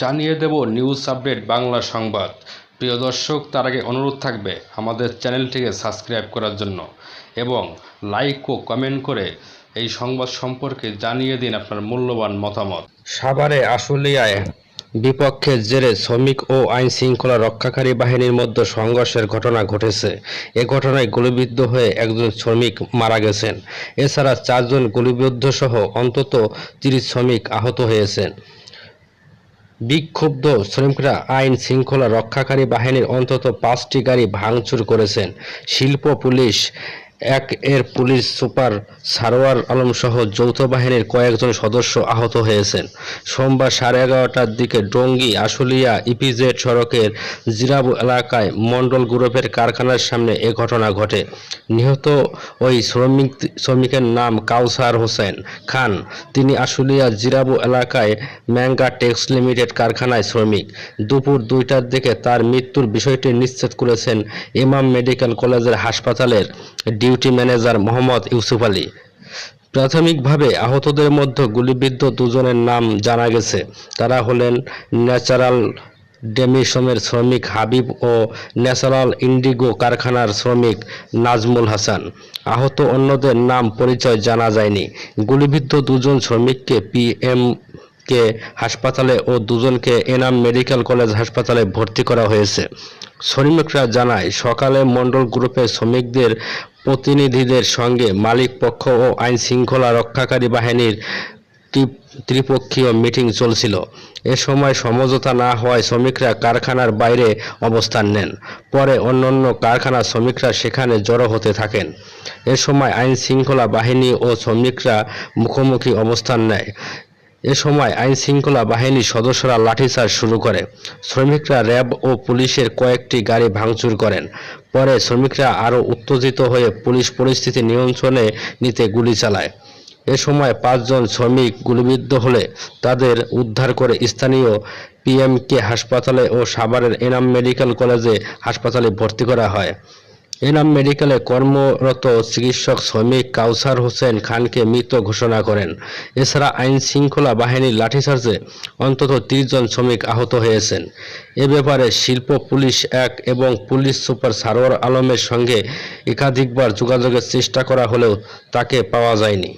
জানিয়ে দেব news update Bangla সংবাদ। প্রিয় দর্শক, তার আগে অনুরোধ থাকবে আমাদের চ্যানেলটিকে সাবস্ক্রাইব করার জন্য এবং লাইক ও কমেন্ট করে এই সংবাদ সম্পর্কে জানিয়ে দিন আপনার মূল্যবান মতামত। সাভারে আশুলিয়ায় বিপক্ষের জেরে শ্রমিক ও আইন শৃঙ্খলা রক্ষাকারী বাহিনীর মধ্যে সংঘর্ষের ঘটনা ঘটেছে। এ ঘটনায় গুলিবিদ্ধ হয়ে একজন শ্রমিক মারা গেছেন। এছাড়া চারজন গুলিবিদ্ধ সহ অন্তত তিরিশ শ্রমিক আহত হয়েছেন। বিক্ষুব্ধ শ্রমিকরা আইন শৃঙ্খলা রক্ষাকারী বাহিনীর অন্তত পাঁচটি গাড়ি ভাঙচুর করেছেন। শিল্প পুলিশ এক এর পুলিশ সুপার সারোয়ার আলম সহ যৌথ বাহিনীর কয়েকজন সদস্য আহত হয়েছেন। সোমবার সাড়ে এগারোটার দিকে ডঙ্গি, আশুলিয়া, ইপিজেড সড়কের জিরাবু এলাকায় মন্ডল গ্রুপের কারখানার সামনে এ ঘটনা ঘটে। নিহত ওই শ্রমিক, শ্রমিকের নাম কাউসার হোসেন খান। তিনি আশুলিয়া, জিরাবু এলাকায় ম্যাঙ্গা টেক্স লিমিটেড কারখানায় শ্রমিক। দুপুর দুইটার দিকে তার মৃত্যুর বিষয়টি নিশ্চিত করেছেন ইমাম মেডিকেল কলেজের হাসপাতালের ডিউটি ম্যানেজার মোহাম্মদ ইউসুফ আলী। প্রাথমিকভাবে আহতদের মধ্যে গুলিবিদ্ধ দুজনের নাম জানা গেছে। তারা হলেন ন্যাচারাল ডেমিশমের শ্রমিক হাবিব ও ন্যাচারাল ইন্ডিগো কারখানার শ্রমিক নাজমুল হাসান। আহত অন্যদের নাম পরিচয় জানা যায়নি। গুলিবিদ্ধ দুজন শ্রমিককে পিএম কে হাসপাতালে ও দুজনকে এনাম মেডিকেল কলেজ হাসপাতালে ভর্তি করা হয়েছে। শ্রমিকরা জানায়, সকালে মণ্ডল গ্রুপের শ্রমিকদের প্রতিনিধিদের সঙ্গে মালিক পক্ষ ও আইন শৃঙ্খলা রক্ষাকারী বাহিনীর ত্রি- ত্রিপক্ষীয় মিটিং চলছিল। এ সময় সমঝোতা না হওয়ায় শ্রমিকরা কারখানার বাইরে অবস্থান নেন। পরে অন্যান্য কারখানার শ্রমিকরা সেখানে জড়ো হতে থাকেন। এ সময় আইন শৃঙ্খলা বাহিনী ও শ্রমিকরা মুখোমুখি অবস্থান নেয়। এ সময় আইন শৃঙ্খলা বাহিনীর সদস্যরা লাঠিচার্জ শুরু করে। শ্রমিকরা র্যাব ও পুলিশের কয়েকটি গাড়ি ভাঙচুর করেন। পরে শ্রমিকরা আরও উত্তেজিত হয়ে পুলিশ পরিস্থিতি নিয়ন্ত্রণে নিতে গুলি চালায়। এ সময় পাঁচজন শ্রমিক গুলিবিদ্ধ হলে তাদের উদ্ধার করে স্থানীয় পিএমকে হাসপাতালে ও সাভারের এনাম মেডিকেল কলেজে হাসপাতালে ভর্তি করা হয়। এনাম মেডিকেলে কর্মরত চিকিৎসক শ্রমিক কাউসার হোসেন খানকে মৃত ঘোষণা করেন। এছাড়া আইন শৃঙ্খলা বাহিনীর লাঠিচার্জে অন্তত তিরিশ জন শ্রমিক আহত হয়েছেন। এ ব্যাপারে শিল্প, পুলিশ এক এবং পুলিশ সুপার সারোয়ার আলমের সঙ্গে একাধিকবার যোগাযোগের চেষ্টা করা হলেও তাকে পাওয়া যায়নি।